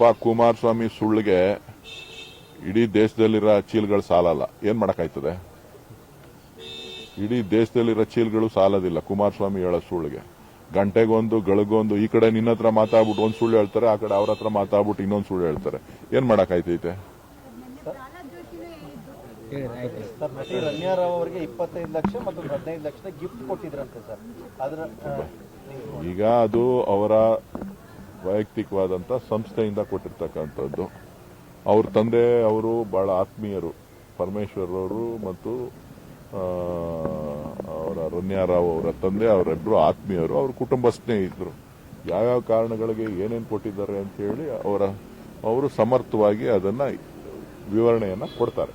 ಪ ಕುಮಾರಸ್ವಾಮಿ ಸುಳ್ಳಿಗೆ ಇಡೀ ದೇಶದಲ್ಲಿರೋ ಚೀಲ್ಗಳು ಸಾಲಲ್ಲ. ಏನ್ ಮಾಡಕಾಯ್ತದೆ ಇಡೀ ದೇಶದಲ್ಲಿರೋ ಚೀಲ್ಗಳು ಸಾಲದಿಲ್ಲ. ಕುಮಾರಸ್ವಾಮಿ ಹೇಳೋ ಸುಳ್ಳಿಗೆ. ಗಂಟೆಗೊಂದು ಗಳಗೊಂದು ಈ ಕಡೆ ನಿನ್ನ ಹತ್ರ ಮಾತಾಡ್ಬಿಟ್ಟು ಒಂದ್ ಸುಳ್ಳು ಹೇಳ್ತಾರೆ ಆ ಕಡೆ ಅವ್ರ ಹತ್ರ ಮಾತಾಡ್ಬಿಟ್ಟು ಇನ್ನೊಂದು ಸುಳ್ಳು ಹೇಳ್ತಾರೆ. ಏನ್ ಮಾಡಕಾಯ್ತೈತೆ ಸರ್ ನಟಿ ರಮ್ಯಾರಾವ್ ಅವರಿಗೆ ಇಪ್ಪತ್ತೈದು ಲಕ್ಷ ಮತ್ತು ಹದಿನೈದು ಲಕ್ಷದ ಗಿಫ್ಟ್ ಕೊಟ್ಟಿದ್ರಂತೆ ಸರ್. ಅದರ ಈಗ ಅದು ಅವರ ವೈಯಕ್ತಿಕವಾದಂತ ಸಂಸ್ಥೆಯಿಂದ ಕೊಟ್ಟಿರ್ತಕ್ಕಂಥದ್ದು. ಅವ್ರ ತಂದೆ, ಅವರು ಬಹಳ ಆತ್ಮೀಯರು. ಪರಮೇಶ್ವರ್ ಅವರು ಮತ್ತು ಅವರ ರನ್ಯಾರಾವ್ ಅವರ ತಂದೆ ಅವರಿಬ್ಬರು ಆತ್ಮೀಯರು, ಅವ್ರ ಕುಟುಂಬ ಸ್ನೇಹಿತರು. ಯಾವ್ಯಾವ ಕಾರಣಗಳಿಗೆ ಏನೇನು ಕೊಟ್ಟಿದ್ದಾರೆ ಅಂತ ಹೇಳಿ ಅವರ, ಅವರು ಸಮರ್ಥವಾಗಿ ಅದನ್ನ ವಿವರಣೆಯನ್ನ ಕೊಡ್ತಾರೆ.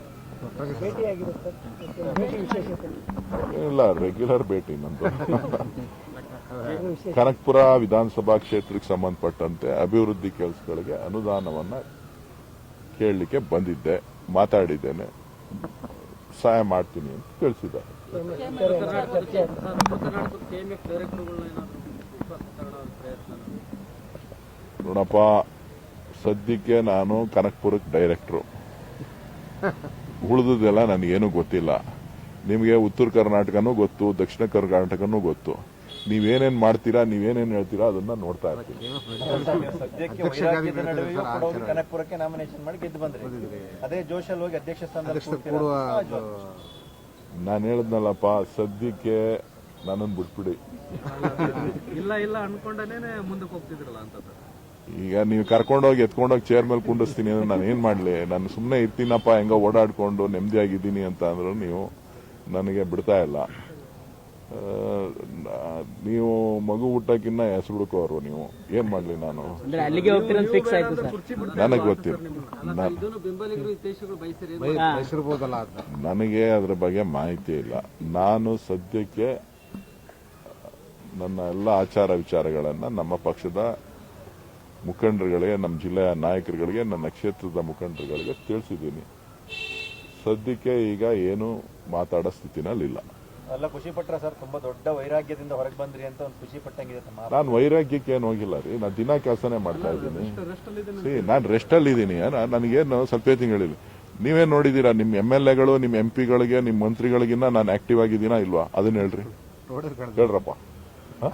ಇಲ್ಲ ರೆಗ್ಯುಲರ್ ಭೇಟಿ ನಂದು. ಕನಕಪುರ ವಿಧಾನಸಭಾ ಕ್ಷೇತ್ರಕ್ಕೆ ಸಂಬಂಧಪಟ್ಟಂತೆ ಅಭಿವೃದ್ಧಿ ಕೆಲಸಗಳಿಗೆ ಅನುದಾನವನ್ನ ಕೇಳಲಿಕ್ಕೆ ಬಂದಿದ್ದೆ, ಮಾತಾಡಿದ್ದೇನೆ. ಸಹಾಯ ಮಾಡ್ತೀನಿ ಅಂತ ತಿಳಿಸಿದ್ದಾರೆ. ನೋಡಪ್ಪ, ಸದ್ಯಕ್ಕೆ ನಾನು ಕನಕಪುರಕ್ಕೆ ಡೈರೆಕ್ಟ್ರು. ಉಳಿದದೆಲ್ಲ ನನಗೇನು ಗೊತ್ತಿಲ್ಲ. ನಿಮಗೆ ಉತ್ತರ ಕರ್ನಾಟಕನೂ ಗೊತ್ತು, ದಕ್ಷಿಣ ಕರ್ನಾಟಕನೂ ಗೊತ್ತು. ನೀವೇನೇನ್ ಮಾಡ್ತೀರಾ ನೀವೇನೇನ್ ಹೇಳ್ತೀರಾ ಅದನ್ನ ನೋಡ್ತಾ ಇರ್ತೀವಿ ಕನಕಪುರಕ್ಕೆ ನಾಮಿನೇಷನ್ ಮಾಡಿ ಗೆದ್ದು ಬಂದ್ರಿ. ಅದೇ ಜೋಶಲ್ಲಿ ಹೋಗಿ ಅಧ್ಯಕ್ಷ ಸ್ಥಾನ? ನಾನು ಹೇಳಿದ್ನಲ್ಲಪ್ಪ ಸದ್ಯಕ್ಕೆ ನನ್ನನ್ನು ಬಿಟ್ಬಿಡಿ. ಇಲ್ಲ ಇಲ್ಲ ಅನ್ಕೊಂಡೇನೆ ಮುಂದಕ್ಕೆ ಹೋಗ್ತಿದ್ರಲ್ಲ ಈಗ ನೀವು ಕರ್ಕೊಂಡೋಗಿ ಎತ್ಕೊಂಡೋಗಿ ಚೇರ್ ಮೇಲೆ ಕುಂಡಿಸ್ತೀನಿ ಅಂದ್ರೆ ನಾನು ಏನ್ ಮಾಡ್ಲಿ? ನಾನು ಸುಮ್ಮನೆ ಇರ್ತೀನಪ್ಪ ಹೆಂಗೋ ಓಡಾಡ್ಕೊಂಡು ನೆಮ್ಮದಿಯಾಗಿದ್ದೀನಿ ಅಂತ ಅಂದ್ರು ನೀವು ನನಗೆ ಬಿಡ್ತಾ ಇಲ್ಲ. ನೀವು ಮಗು ಊಟಕ್ಕಿನ್ನ ಹೆಸರು ಹುಡುಕೋರು ನೀವು. ಏನ್ ಮಾಡ್ಲಿ ನಾನು? ಅಂದ್ರೆ ಅಲ್ಲಿಗೆ ಹೋಗ್ತೀರ ಫಿಕ್ಸ್ ಆಯ್ತು ಸರ್. ನನಗೆ ಗೊತ್ತಿಲ್ಲ. ನನಗೆ ಅದ್ರ ಬಗ್ಗೆ ಮಾಹಿತಿ ಇಲ್ಲ. ನಾನು ಸದ್ಯಕ್ಕೆ ನನ್ನ ಎಲ್ಲ ಆಚಾರ ವಿಚಾರಗಳನ್ನ ನಮ್ಮ ಪಕ್ಷದ ಮುಖಂಡರುಗಳಿಗೆ ನಮ್ಮ ಜಿಲ್ಲೆಯ ನಾಯಕರುಗಳಿಗೆ ನನ್ನ ಕ್ಷೇತ್ರದ ಮುಖಂಡರುಗಳಿಗೆ ತಿಳಿಸಿದ್ದೀನಿ. ಸದ್ಯಕ್ಕೆ ಈಗ ಏನು ಮಾತಾಡೋ ಸ್ಥಿತಿನಲ್ಲಿಲ್ಲ. ಎಲ್ಲ ಖುಷಿ ಪಟ್ರ ಸರ್ ತುಂಬಾ ದೊಡ್ಡ ವೈರಾಗ್ಯದಿಂದ ಹೊರಗೆ ಬಂದ್ರಿ ಅಂತ ಒಂದು ಖುಷಿ ಪಟ್ಟಂಗಿದೆ ತಮ್ಮ ನಾನು ವೈರಾಗ್ಯಕ್ಕೆ ಏನು ಹೋಗಿಲ್ಲ ರೀ. ನಾನು ದಿನ ಕೆಲಸನೇ ಮಾಡ್ತಾ ಇದ್ದೀನಿ. ಸಿ ನಾನು ರೆಸ್ಟ್ ಅಲ್ಲಿ ಇದ್ದೀನಿ ನನಗೇನು ಸ್ವಲ್ಪ ತಿಂಗಳಿಲ್ಲ. ನೀವೇನ್ ನೋಡಿದೀರಾ ನಿಮ್ಮ ಎಂ ಎಲ್ ಎಗಳು ನಿಮ್ಮ ಎಂ ಪಿಗಳಿಗೆ ನಿಮ್ಮ ಮಂತ್ರಿಗಳಿಗಿನ್ನ ನಾನು ಆಕ್ಟಿವ್ ಆಗಿದ್ದೀನಾ ಇಲ್ವಾ? ಅದನ್ನ ಹೇಳ್ರಿ. ಹೇಳ್ರಪ್ಪ. ಹ?